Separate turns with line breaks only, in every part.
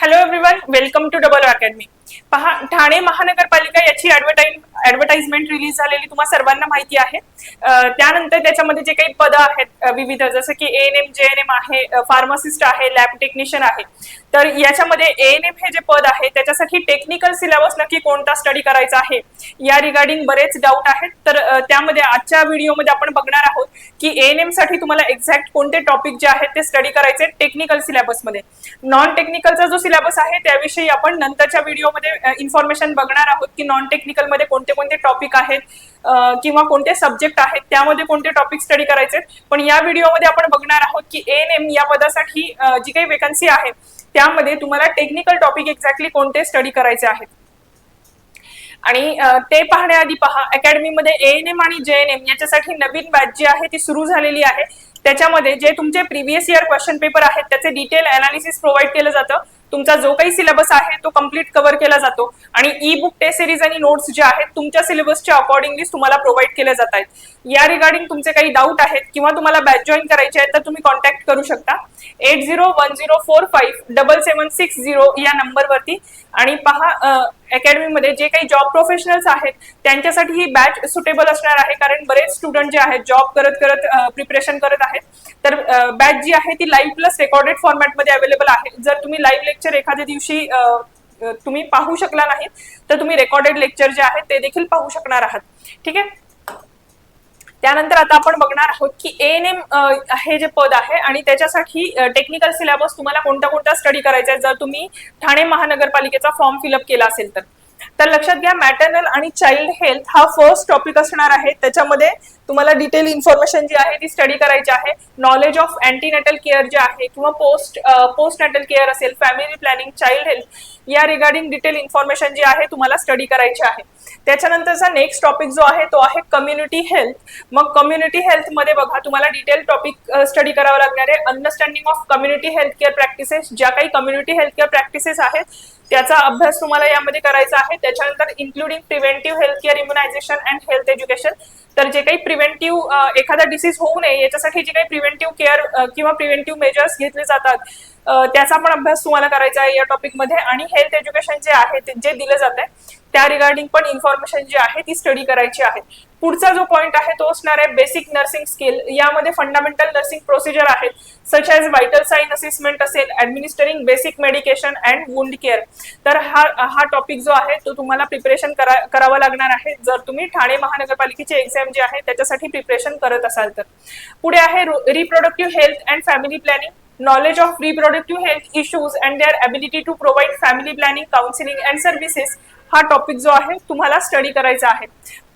Hello everyone, welcome to Double Academy. पहा ठाणे महानगरपालिका याची ऍडव्हर्टाईज ऍडव्हर्टाइजमेंट रिलीज झालेली तुम्हाला सर्वांना माहिती आहे. त्यानंतर त्याच्यामध्ये जे काही पदं आहेत विविध जसं की N M J N M आहे फार्मासिस्ट आहे लॅब टेक्निशियन आहे. तर याच्यामध्ये ए एन एम हे जे पद आहे त्याच्यासाठी टेक्निकल सिलेबस नक्की कोणता स्टडी करायचा आहे या रिगार्डिंग बरेच डाऊट आहेत. तर त्यामध्ये आजच्या व्हिडिओमध्ये आपण बघणार आहोत की एन एमसाठी तुम्हाला एक्झॅक्ट कोणते टॉपिक जे आहेत ते स्टडी करायचे टेक्निकल सिलेबसमध्ये नॉन टेक्निकलचा जो सिलेबस आहे त्याविषयी आपण नंतरच्या व्हिडिओमध्ये इन्फॉर्मेशन बघणार आहोत की नॉन टेक्निकलमध्ये कोणते कोणते टॉपिक आहेत किंवा कोणते सब्जेक्ट आहेत त्यामध्ये कोणते टॉपिक स्टडी करायचे पण या व्हिडिओमध्ये आपण बघणार आहोत की एन एम या पदासाठी जी काही वेकन्सी आहे त्यामध्ये तुम्हाला टेक्निकल टॉपिक एक्झॅक्टली कोणते स्टडी करायचे आहेत. आणि ते पाहण्याआधी पहा अकॅडमीमध्ये ए एन एम आणि जे एन एम याच्यासाठी नवीन बॅच जी आहे ती सुरू झालेली आहे. त्याच्यामध्ये जे तुमचे प्रिव्हियस इयर क्वेश्चन पेपर आहेत त्याचे डिटेल अनालिसिस प्रोव्हाइड केलं जातं. तुमचा जो काही सिलेबस आहे तो कंप्लीट कव्हर केला जातो. आणि ई बुक टेस्ट सिरीज आणि नोट्स जे आहेत तुमच्या सिलेबसच्या अकॉर्डिंगली तुम्हाला प्रोव्हाइड केले जात आहेत. या रिगार्डिंग तुमचे काही डाऊट आहेत किंवा तुम्हाला बॅच जॉईन करायचे आहेत तर तुम्ही कॉन्टॅक्ट करू शकता. Eight zero one zero four five double seven six zero या नंबरवरती. आणि पहा अकॅडमीमध्ये जे काही जॉब प्रोफेशनल्स आहेत त्यांच्यासाठी ही बॅच सुटेबल असणार आहे कारण बरेच स्टुडंट जे आहेत जॉब करत करत प्रिपरेशन करत आहेत. तर बॅच जी आहे ती लाईव्ह प्लस रेकॉर्डेड फॉर्मॅटमध्ये अवेलेबल आहे. जर तुम्ही लाईव्ह लेक्चर एखाद्या दिवशी तुम्ही पाहू शकला नाही तर तुम्ही रेकॉर्डेड लेक्चर जे आहेत ते देखील पाहू शकणार आहात. ठीक आहे? त्यानंतर आता आपण बघणार आहोत की एन एम हे जे पद आहे आणि त्याच्यासाठी टेक्निकल सिलेबस तुम्हाला कोणता कोणता स्टडी करायचा आहे जर तुम्ही ठाणे महानगरपालिकेचा फॉर्म फिलअप केला असेल तर. तर लक्षात घ्या मॅटर्नल आणि चाइल्ड हेल्थ हा फर्स्ट टॉपिक असणार आहे. त्याच्यामध्ये तुम्हाला डिटेल इन्फॉर्मेशन जी आहे ती स्टडी करायची आहे. नॉलेज ऑफ अँटीनेटल केअर जे आहे किंवा पोस्ट पोस्ट नॅटल केअर असेल फॅमिली प्लॅनिंग चाइल्ड हेल्थ या रिगार्डिंग डिटेल इन्फॉर्मेशन जी आहे तुम्हाला स्टडी करायची आहे. त्याच्यानंतरचा नेक्स्ट टॉपिक जो आहे तो आहे कम्युनिटी हेल्थ मग कम्युनिटी हेल्थमध्ये बघा तुम्हाला डिटेल टॉपिक स्टडी करावं लागणार आहे. Understanding of community health care practices ज्या काही कम्युनिटी हेल्थ केअर प्रॅक्टिसेस आहेत त्याचा अभ्यास तुम्हाला यामध्ये करायचा आहे. त्याच्यानंतर including preventive health care immunisation and health education तर जे काही प्रिव्हेंटिव्ह एखादा डिसीज होऊ नये याच्यासाठी जे काही प्रिव्हेंटिव्ह केअर किंवा प्रिव्हेंटिव्ह मेजर्स घेतले जातात त्याचा पण अभ्यास तुम्हाला करायचा आहे या टॉपिकमध्ये आणि हेल्थ एज्युकेशन जे आहे ते जे दिलं जात आहे त्या रिगार्डिंग पण इन्फॉर्मेशन जी आहे ती स्टडी करायची आहे. पुढचा जो पॉईंट आहे तो असणार आहे बेसिक नर्सिंग स्किल यामध्ये फंडामेंटल नर्सिंग प्रोसिजर आहेत such as vital sign assessment असेल administering basic medication and wound care तर हा हा टॉपिक जो आहे तो तुम्हाला प्रिपरेशन करा करावं लागणार आहे. जर तुम्ही ठाणे महानगरपालिकेची एक्झाम जी आहे त्याच्यासाठी प्रिपरेशन करत असाल तर. पुढे आहे reproductive health and family planning knowledge of reproductive health issues and their ability to provide family planning counseling and services. हा टॉपिक जो आहे तुम्हाला स्टडी करायचा आहे.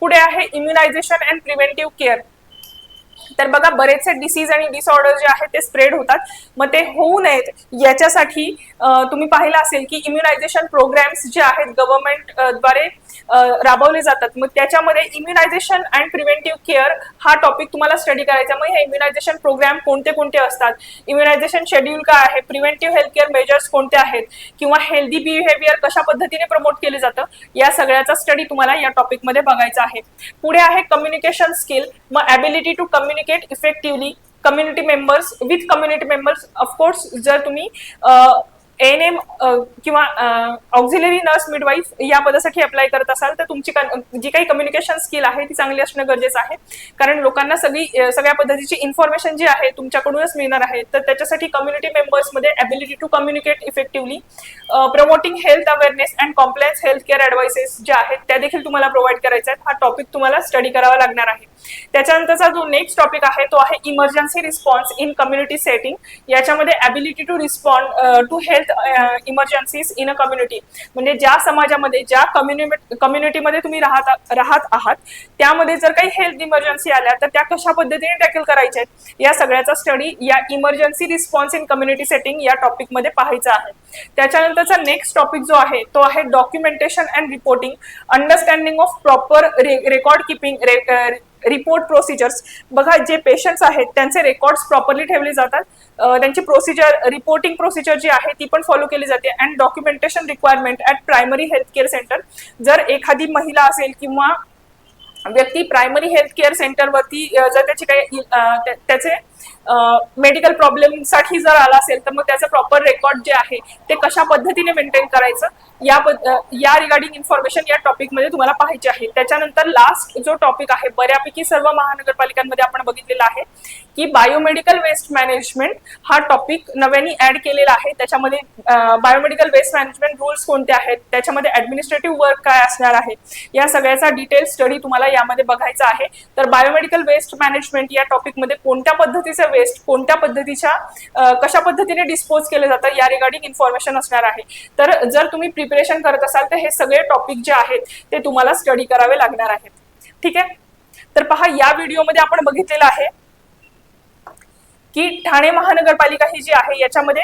पुढे आहे इम्युनायझेशन अँड प्रिव्हेंटिव्ह केअर तर बघा बरेचसे डिसीज आणि डिसऑर्डर जे आहेत ते स्प्रेड होतात. मग ते होऊ नयेत. याच्यासाठी तुम्ही पाहिलं असेल की इम्युनायझेशन प्रोग्राम्स जे आहेत गव्हर्नमेंटद्वारे राबवले जातात. मग त्याच्यामध्ये इम्युनायझेशन अँड प्रिव्हेंटिव्ह केअर हा टॉपिक तुम्हाला स्टडी करायचा. मग हे इम्युनायझेशन प्रोग्राम कोणते कोणते असतात? इम्युनायझेशन शेड्यूल काय आहे? प्रिव्हेंटिव्ह हेल्थ केअर मेजर्स कोणते आहेत? किंवा हेल्दी बिहेवियर कशा पद्धतीने प्रमोट केले जातं? या सगळ्याचा स्टडी तुम्हाला या टॉपिकमध्ये बघायचा आहे. पुढे आहे कम्युनिकेशन स्किल मग ability to communicate communicate effectively community members with community members of course जर तुम्ही एन एम किंवा ऑक्झिलरी नर्स मिडवाईफ या पदासाठी अप्लाय करत असाल तर तुमची जी काही कम्युनिकेशन स्किल आहे ती चांगली असणं गरजेचं आहे. कारण लोकांना सगळी सगळ्या पद्धतीची इन्फॉर्मेशन जी आहे तुमच्याकडूनच मिळणार आहे. तर त्याच्यासाठी community मेंबर्समध्ये ability to communicate effectively promoting health awareness and compliance health care advices ज्या आहेत त्या देखील तुम्हाला प्रोव्हाइड करायचा आहेत. हा टॉपिक तुम्हाला स्टडी करावा लागणार आहे. त्याच्यानंतरचा जो नेक्स्ट टॉपिक आहे तो आहे emergency response in community setting याच्यामध्ये ability to respond to health emergencies in a community म्हणजे ज्या समाजामध्ये ज्या कम्युनिटी कम्युनिटीमध्ये तुम्ही राहत राहत आहात त्यामध्ये जर काही हेल्थ इमर्जन्सी आल्या तर त्या कशा पद्धतीने टॅकल करायच्या आहेत? या सगळ्याचा स्टडी या emergency response in community setting या टॉपिकमध्ये पाहायचा आहे. त्याच्यानंतरचा नेक्स्ट टॉपिक जो आहे तो आहे documentation and reporting understanding of proper record keeping report procedures बघा जे पेशंट्स आहेत त्यांचे रेकॉर्ड्स प्रॉपरली ठेवले जातात. त्यांची प्रोसिजर रिपोर्टिंग प्रोसिजर जी आहे ती पण फॉलो केली जाते. And documentation requirement at primary health care centre जर एखादी महिला असेल किंवा व्यक्ती प्रायमरी हेल्थ केअर सेंटरवरती जर त्याची काही त्याचे मेडिकल प्रॉब्लेमसाठी जर आला असेल तर मग त्याचं प्रॉपर रेकॉर्ड जे आहे ते कशा पद्धतीने मेंटेन करायचं? या या रिगार्डिंग इन्फॉर्मेशन या टॉपिकमध्ये तुम्हाला पाहिजे आहे. त्याच्यानंतर लास्ट जो टॉपिक आहे बऱ्यापैकी सर्व महानगरपालिकांमध्ये आपण बघितलेला आहे की बायोमेडिकल वेस्ट मॅनेजमेंट हा टॉपिक नव्याने ऍड केलेला आहे. त्याच्यामध्ये बायोमेडिकल वेस्ट मॅनेजमेंट रूल्स कोणते आहेत? त्याच्यामध्ये ऍडमिनिस्ट्रेटिव्ह वर्क काय असणार आहे? या सगळ्याचा डिटेल स्टडी तुम्हाला यामध्ये बघायचा आहे. तर बायोमेडिकल वेस्ट मॅनेजमेंट या टॉपिकमध्ये कोणत्या पद्धतीचं वेस्ट कोणत्या पद्धतीच्या कशा पद्धतीने डिस्पोज केलं जातं या रिगार्डिंग इन्फॉर्मेशन असणार आहे. तर जर तुम्ही प्रिपरेशन करत असाल तर हे सगळे टॉपिक जे आहेत ते तुम्हाला स्टडी करावे लागणार आहेत. ठीक आहे? तर पहा या व्हिडिओमध्ये आपण बघितलेलं आहे की ठाणे महानगरपालिका ही जी आहे याच्यामध्ये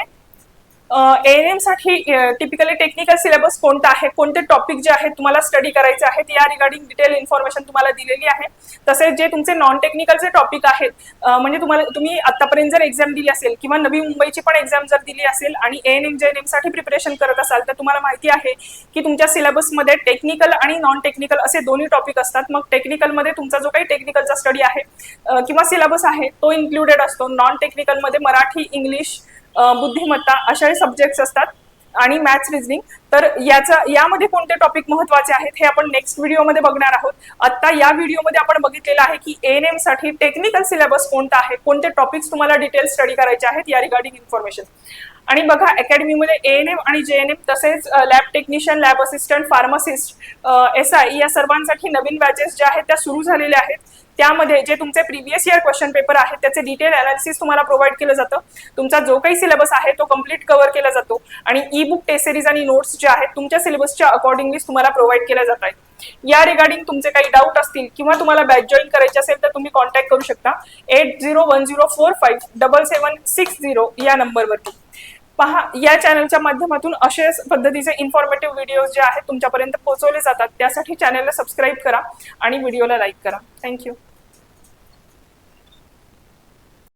एनसाठी टिपिकली टेक्निकल सिलेबस कोणता आहे? कोणते टॉपिक जे आहेत तुम्हाला स्टडी करायचे आहेत? या रिगार्डिंग डिटेल इन्फॉर्मेशन तुम्हाला दिलेली आहे. तसेच जे तुमचे नॉन टेक्निकलचे टॉपिक आहेत म्हणजे तुम्हाला तुम्ही आतापर्यंत जर एक्झाम दिली असेल किंवा नवी मुंबईची पण एक्झाम जर दिली असेल आणि एन एम जे एन एमसाठी प्रिपरेशन करत असाल तर तुम्हाला माहिती आहे की तुमच्या सिलेबसमध्ये टेक्निकल आणि नॉन टेक्निकल असे दोन्ही टॉपिक असतात. मग टेक्निकलमध्ये तुमचा जो काही टेक्निकलचा स्टडी आहे किंवा सिलेबस आहे तो इन्क्लुडेड असतो. नॉन टेक्निकलमध्ये मराठी इंग्लिश बुद्धिमत्ता अशा सब्जेक्ट्स असतात आणि मॅथ्स रिजनिंग तर याचा यामध्ये कोणते टॉपिक महत्त्वाचे आहेत हे आपण नेक्स्ट व्हिडिओमध्ये बघणार आहोत. आता या व्हिडिओमध्ये आपण बघितलेलं आहे की एन एमसाठी टेक्निकल सिलेबस कोणता आहे? कोणते टॉपिक्स तुम्हाला डिटेल स्टडी करायचे आहेत या रिगार्डिंग इन्फॉर्मेशन आणि बघा अकॅडमीमध्ये ए एन एम आणि जे एन एम तसेच lab technician lab assistant pharmacist S I या सर्वांसाठी नवीन बॅचेस ज्या आहेत त्या सुरू झालेल्या आहेत. त्यामध्ये जे तुमचे प्रिव्हियस इयर क्वेश्चन पेपर आहेत त्याचे डिटेल अनालिसिस तुम्हाला प्रोव्हाइड केलं जातं. तुमचा जो काही सिलेबस आहे तो कंप्लीट कव्हर केला जातो. आणि ई बुक टेस्ट सिरीज आणि नोट्स जे आहेत तुमच्या सिलेबसच्या अकॉर्डिंगली तुम्हाला प्रोव्हाइड केल्या जात आहेत. या रिगार्डिंग तुमचे काही डाऊट असतील किंवा तुम्हाला बॅच जॉईन करायचे असेल तर तुम्ही कॉन्टॅक्ट करू शकता. Eight zero one zero four five double seven six zero या नंबरवरती. पहा या चॅनलच्या माध्यमातून असे पद्धतीचे इन्फॉर्मेटिव्ह व्हिडिओज जे आहेत तुमच्यापर्यंत पोहोचवले जातात. त्यासाठी चॅनलला सबस्क्राईब करा आणि व्हिडिओला लाईक करा. थँक्यू